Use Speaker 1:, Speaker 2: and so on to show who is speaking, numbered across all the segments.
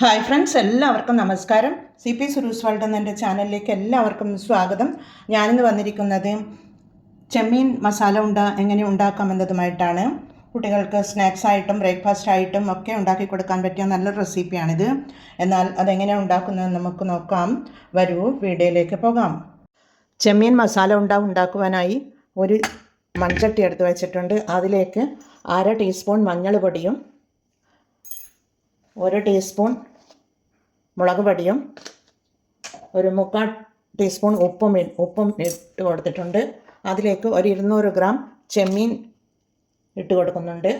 Speaker 1: Hi friends എല്ലാവർക്കും നമസ്കാരം. C P സുരൂസ് world എന്ന ചാനലിലേക്ക് എല്ലാവർക്കും സ്വാഗതം. ഞാനിന്ന് വന്നിരിക്കുന്നത് ചെമ്മീൻ മസാല ഉണ്ട എങ്ങനെ ഉണ്ടാക്കാം എന്നതുമായിട്ടാണ്. കുട്ടികൾക്ക് സ്നാക്സ് ആയിട്ടും ബ്രേക്ക്ഫാസ്റ്റ് ആയിട്ടും ഒക്കെ ഉണ്ടാക്കി കൊടുക്കാൻ പറ്റിയ നല്ലൊരു റെസിപ്പിയാണിത്. എന്നാൽ അതെങ്ങനെ ഉണ്ടാക്കുന്നത് നമുക്ക് നോക്കാം. വരൂ വീഡിയോയിലേക്ക് പോകാം. ചെമ്മീൻ മസാല ഉണ്ട ഉണ്ടാക്കുവാനായി ഒരു മൺചട്ടി എടുത്ത് വെച്ചിട്ടുണ്ട്. അതിലേക്ക് അര ടീസ്പൂൺ മഞ്ഞൾ പൊടിയും ഒരു ടീസ്പൂൺ മുളക് പൊടിയും ഒരു മുക്കാൽ ടീസ്പൂൺ ഉപ്പും ഉപ്പും ഇട്ട് കൊടുത്തിട്ടുണ്ട്. അതിലേക്ക് ഒരു ഇരുന്നൂറ് ഗ്രാം ചെമ്മീൻ ഇട്ട് കൊടുക്കുന്നുണ്ട്.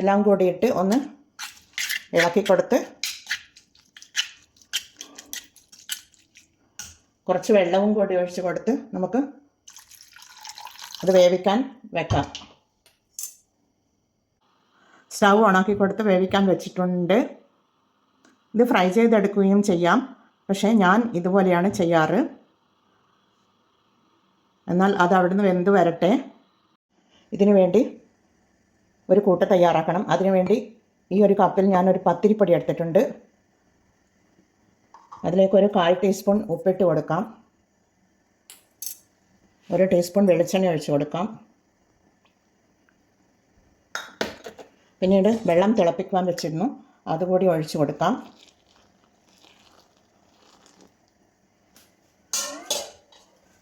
Speaker 1: എല്ലാം കൂടി ഇട്ട് ഒന്ന് ഇളക്കി കൊടുത്ത് കുറച്ച് വെള്ളവും കൂടി ഒഴിച്ച് കൊടുത്ത് നമുക്ക് അത് വേവിക്കാൻ വെക്കാം. സ്റ്റൗ ഓണാക്കി കൊടുത്ത് വേവിക്കാൻ വെച്ചിട്ടുണ്ട്. ഇത് ഫ്രൈ ചെയ്തെടുക്കുകയും ചെയ്യാം. പക്ഷേ ഞാൻ ഇതുപോലെയാണ് ചെയ്യാറ്. എന്നാൽ അത് അവിടുന്ന് വെന്ത് വരട്ടെ. ഇതിനു വേണ്ടി ഒരു കൂട്ട് തയ്യാറാക്കണം. അതിനുവേണ്ടി ഈ ഒരു കപ്പിൽ ഞാൻ ഒരു പത്തിരിപ്പൊടി എടുത്തിട്ടുണ്ട്. അതിലേക്ക് ഒരു കാൽ ടീസ്പൂൺ ഉപ്പിട്ട് കൊടുക്കാം. ഒരു ടീസ്പൂൺ വെളിച്ചെണ്ണ ഒഴിച്ച് കൊടുക്കാം. പിന്നീട് വെള്ളം തിളപ്പിക്കുവാൻ വെച്ചിരുന്നു. അതുകൂടി ഒഴിച്ചു കൊടുക്കാം.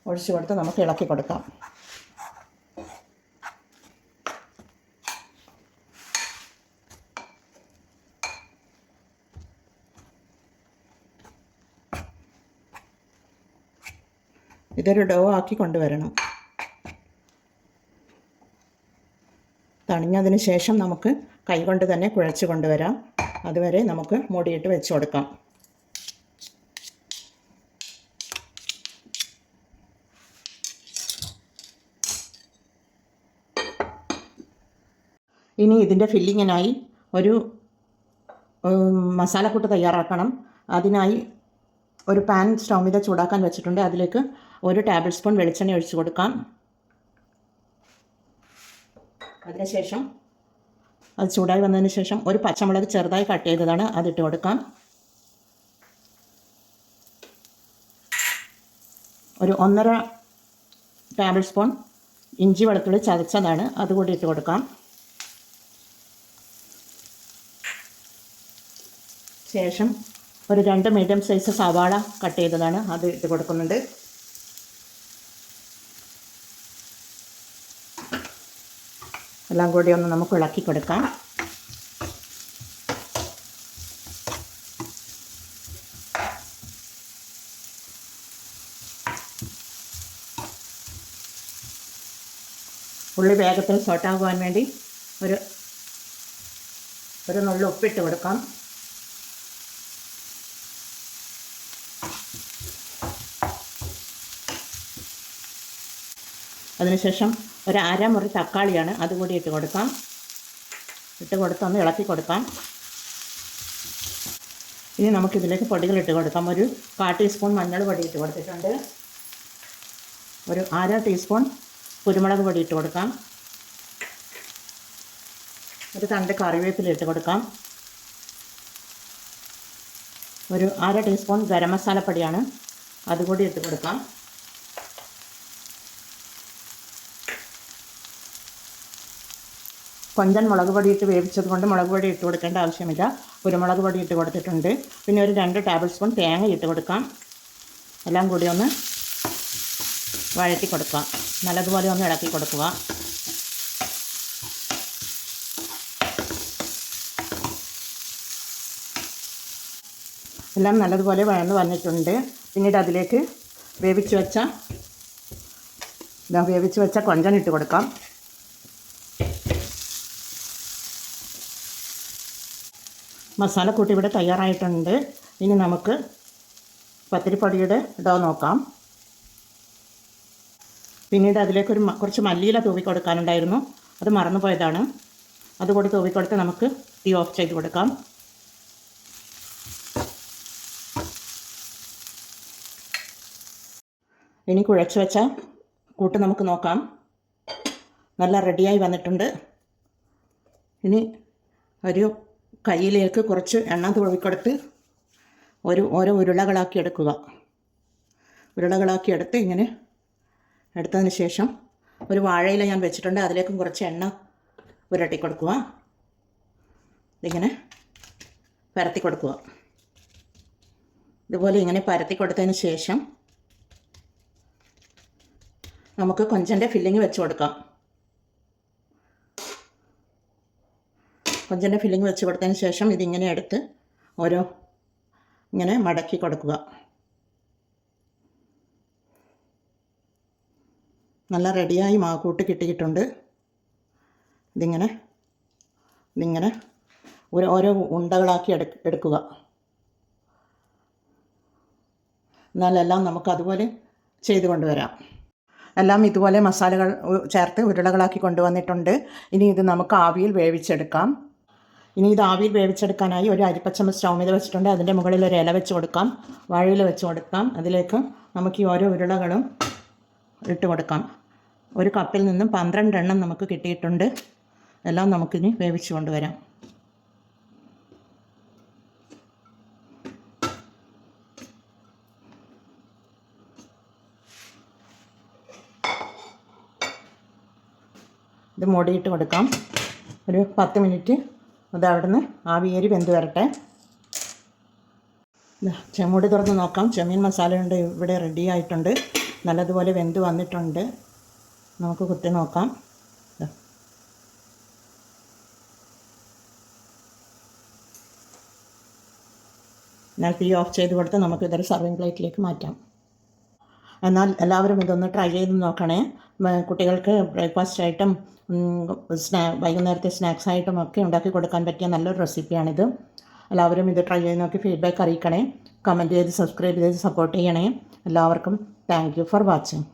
Speaker 1: ഒഴിച്ചു കൊടുത്ത് നമുക്ക് ഇളക്കി കൊടുക്കാം. ഇതൊരു ഡോ ആക്കി കൊണ്ടുവരണം. തണിഞ്ഞതിന് ശേഷം നമുക്ക് കൈകൊണ്ട് തന്നെ കുഴച്ച് കൊണ്ടുവരാം. അതുവരെ നമുക്ക് മൂടിയിട്ട് വെച്ച് കൊടുക്കാം. ഇനി ഇതിന്റെ ഫില്ലിങ്ങിനായി ഒരു മസാലക്കൂട്ട് തയ്യാറാക്കണം. അതിനായി ഒരു പാൻ സ്റ്റൗമിത ചൂടാക്കാൻ വെച്ചിട്ടുണ്ട്. അതിലേക്ക് ഒരു ടേബിൾ സ്പൂൺ വെളിച്ചെണ്ണ ഒഴിച്ച് കൊടുക്കാം. അതിനുശേഷം അത് ചൂടായി വന്നതിന് ശേഷം ഒരു പച്ചമുളക് ചെറുതായി കട്ട് ചെയ്തതാണ് അതിട്ട് കൊടുക്കാം. ഒരു ഒന്നര ടേബിൾ സ്പൂൺ ഇഞ്ചി വെളുത്തുള്ളി ചതച്ചതാണ് അതുകൂടി ഇട്ട് കൊടുക്കാം. ശേഷം ഒരു രണ്ട് മീഡിയം സൈസ് സവാള കട്ട് ചെയ്തതാണ് അത് ഇട്ട് കൊടുക്കുന്നുണ്ട്. എല്ലാം കൂടി ഒന്ന് നമുക്ക് ഇളക്കി കൊടുക്കാം. ഉള്ളി വേഗത്തിൽ സോട്ടാകുവാൻ വേണ്ടി ഒരു ഒരു നുള്ളി ഉപ്പിട്ട് കൊടുക്കാം. അതിനുശേഷം ഒരു അരമുറി തക്കാളിയാണ് അതുകൂടി ഇട്ട് കൊടുക്കാം. ഇട്ട് കൊടുത്തൊന്ന് ഇളക്കി കൊടുക്കാം. ഇനി നമുക്കിതിലേക്ക് പൊടികൾ ഇട്ട് കൊടുക്കാം. ഒരു കാ ടീസ്പൂൺ മഞ്ഞൾ പൊടി ഇട്ട് കൊടുത്തിട്ടുണ്ട്. ഒരു അര ടീസ്പൂൺ കുരുമുളക് പൊടി ഇട്ട് കൊടുക്കാം. ഒരു തണ്ട് കറിവേപ്പില ഇട്ട് കൊടുക്കാം. ഒരു അര ടീസ്പൂൺ ഗരം മസാലപ്പൊടിയാണ് അതുകൂടി ഇട്ട് കൊടുക്കാം. കൊഞ്ചൻ മുളക് പൊടി ഇട്ട് വേവിച്ചത് കൊണ്ട് മുളക് പൊടി ഇട്ട് കൊടുക്കേണ്ട ആവശ്യമില്ല. കുരുമുളക് പൊടി ഇട്ട് കൊടുത്തിട്ടുണ്ട്. പിന്നെ ഒരു രണ്ട് ടേബിൾ സ്പൂൺ തേങ്ങ ഇട്ട് കൊടുക്കാം. എല്ലാം കൂടി ഒന്ന് വഴറ്റി കൊടുക്കാം. നല്ലതുപോലെ ഒന്ന് ഇളക്കി കൊടുക്കുക. എല്ലാം നല്ലതുപോലെ വഴന്ന് വന്നിട്ടുണ്ട്. പിന്നീട് അതിലേക്ക് വേവിച്ച് വെച്ച വേവിച്ച് വെച്ച കൊഞ്ചൻ ഇട്ട് കൊടുക്കാം. മസാലക്കൂട്ട് ഇവിടെ തയ്യാറായിട്ടുണ്ട്. ഇനി നമുക്ക് പത്തിരിപ്പൊടിയുടെ ഡോ നോക്കാം. പിന്നീട് അതിലേക്ക് ഒരു കുറച്ച് മല്ലിയില തൂവി കൊടുക്കാനുണ്ടായിരുന്നു. അത് മറന്നുപോയതാണ്. അതുകൂടി തൂവി കൊടുത്ത് നമുക്ക് തീ ഓഫ് ചെയ്ത് കൊടുക്കാം. ഇനി കുഴച്ച് വെച്ച കൂട്ട് നമുക്ക് നോക്കാം. നല്ല റെഡിയായി വന്നിട്ടുണ്ട്. ഇനി ഒരു കയ്യിലേക്ക് കുറച്ച് എണ്ണ തുഴവിക്കൊടുത്ത് ഒരു ഓരോ ഉരുളകളാക്കി എടുക്കുക. ഉരുളകളാക്കി എടുത്ത് ഇങ്ങനെ എടുത്തതിന് ശേഷം ഒരു വാഴയില ഞാൻ വെച്ചിട്ടുണ്ട്. അതിലേക്കും കുറച്ച് എണ്ണ ഉരട്ടി കൊടുക്കുക ഇതിങ്ങനെ പരത്തി കൊടുക്കുക ഇതുപോലെ ഇങ്ങനെ പരത്തി കൊടുത്തതിന് ശേഷം നമുക്ക് കൊഞ്ചന്റെ ഫില്ലിങ് വെച്ച് കൊടുക്കാം. കൊഞ്ചന്റെ ഫില്ലിങ് വെച്ച് കൊടുത്തതിന് ശേഷം ഇതിങ്ങനെ എടുത്ത് ഓരോ ഇങ്ങനെ മടക്കി കൊടുക്കുക. നല്ല റെഡിയായി മാക്കൂട്ട് കിട്ടിയിട്ടുണ്ട്. ഇതിങ്ങനെ ഇതിങ്ങനെ ഒരു ഓരോ ഉണ്ടകളാക്കി എടു എടുക്കുക. എന്നാലെല്ലാം നമുക്ക് അതുപോലെ ചെയ്തു കൊണ്ടുവരാം. എല്ലാം ഇതുപോലെ മസാലകൾ ചേർത്ത് ഉരുളകളാക്കി കൊണ്ടുവന്നിട്ടുണ്ട്. ഇനി ഇത് നമുക്ക് ആവിയിൽ വേവിച്ചെടുക്കാം. ഇനി ഇത് ആവിയിൽ വേവിച്ചെടുക്കാനായി ഒരു അരിപ്പച്ചമ്മ സ്റ്റൗ മീത് വെച്ചിട്ടുണ്ട്. അതിന്റെ മുകളിൽ ഒരു ഇല വെച്ച് കൊടുക്കാം. വാഴയില വെച്ച് കൊടുക്കാം. അതിലേക്ക് നമുക്ക് ഈ ഓരോ ഉരുളകളും ഇട്ട് കൊടുക്കാം. ഒരു കപ്പിൽ നിന്നും പന്ത്രണ്ട് എണ്ണം നമുക്ക് കിട്ടിയിട്ടുണ്ട്. എല്ലാം നമുക്കിനി വേവിച്ചു കൊണ്ടുവരാം. ഇത് മൂടിയിട്ട് കൊടുക്കാം. ഒരു പത്ത് മിനിറ്റ് അത് അവിടുന്ന് ആവിയേരി വെന്ത് വരട്ടെ. ചെമ്മൂടി തുറന്ന് നോക്കാം. ചെമ്മീൻ മസാലയുണ്ട് ഇവിടെ റെഡി ആയിട്ടുണ്ട്. നല്ലതുപോലെ വെന്ത് വന്നിട്ടുണ്ട്. നമുക്ക് കുത്തി നോക്കാം. ഞാൻ തീ ഓഫ് ചെയ്ത് കൊടുത്ത് നമുക്ക് ഇതൊരു സർവിങ് പ്ലേറ്റിലേക്ക് മാറ്റാം. എന്നാൽ എല്ലാവരും ഇതൊന്ന് ട്രൈ ചെയ്ത് നോക്കണേ. കുട്ടികൾക്ക് ബ്രേക്ക്ഫാസ്റ്റ് ആയിട്ടും സ്നാ വൈകുന്നേരത്തെ സ്നാക്സ് ആയിട്ടും ഒക്കെ ഉണ്ടാക്കി കൊടുക്കാൻ പറ്റിയ നല്ലൊരു റെസിപ്പിയാണിത് എല്ലാവരും ഇത് ട്രൈ ചെയ്ത് നോക്കി ഫീഡ്ബാക്ക് അറിയിക്കണേ. കമന്റ് ചെയ്ത് സബ്സ്ക്രൈബ് ചെയ്ത് സപ്പോർട്ട് ചെയ്യണേ. എല്ലാവർക്കും താങ്ക് ഫോർ വാച്ചിങ്